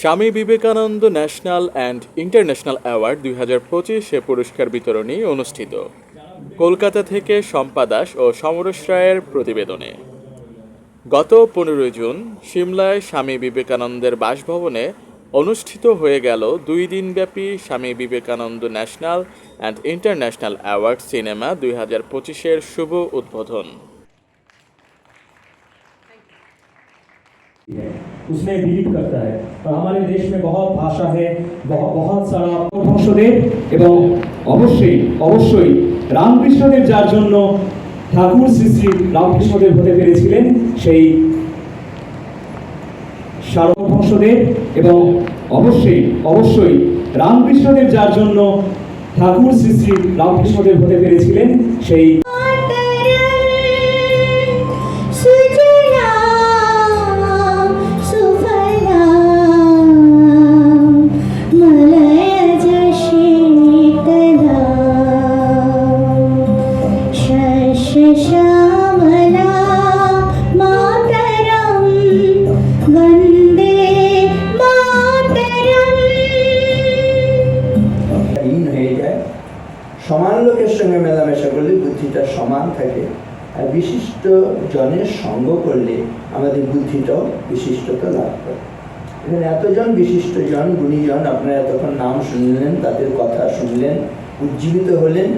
Swami Vivekananda national and international award দুই হাজার পঁচিশে পুরস্কার বিতরণী অনুষ্ঠিত। কলকাতা থেকে শম্পা দাস ও সমরেশ রায়ের প্রতিবেদনে। গত পনেরোই জুন সিমলায় স্বামী বিবেকানন্দের বাসভবনে অনুষ্ঠিত হয়ে গেল দুই দিনব্যাপী Swami Vivekananda national and international award cinema দুই হাজার পঁচিশের শুভ উদ্বোধন। उसमें बिलीव करता है और हमारे देश में बहुत भाषा है बहुत बहुत सारा বংশদেব এবং অবশ্যই অবশ্যই রামকৃষ্ণদেব যার জন্য ঠাকুর শ্রী শ্রী রামকৃষ্ণদেব হতে পেরেছিলেন সেই সারবংশদেব এবং অবশ্যই অবশ্যই রামকৃষ্ণদেব যার জন্য ঠাকুর শ্রী শ্রী রামকৃষ্ণদেব হতে পেরেছিলেন সেই शश्यामला मातरं वन्दे मातरम् হীন হয়ে যায় সমান লোকের সঙ্গে মেলামেশা করলে বুদ্ধিটা সমান থাকে আর বিশিষ্ট জনের সঙ্গ করলে আমাদের বুদ্ধিটাও বিশিষ্টতা লাভ করে এখানে এতজন বিশিষ্ট জন গুণীজন আপনারা এতক্ষণ নাম শুনলেন তাদের কথা শুনলেন উজ্জীবিত হলেন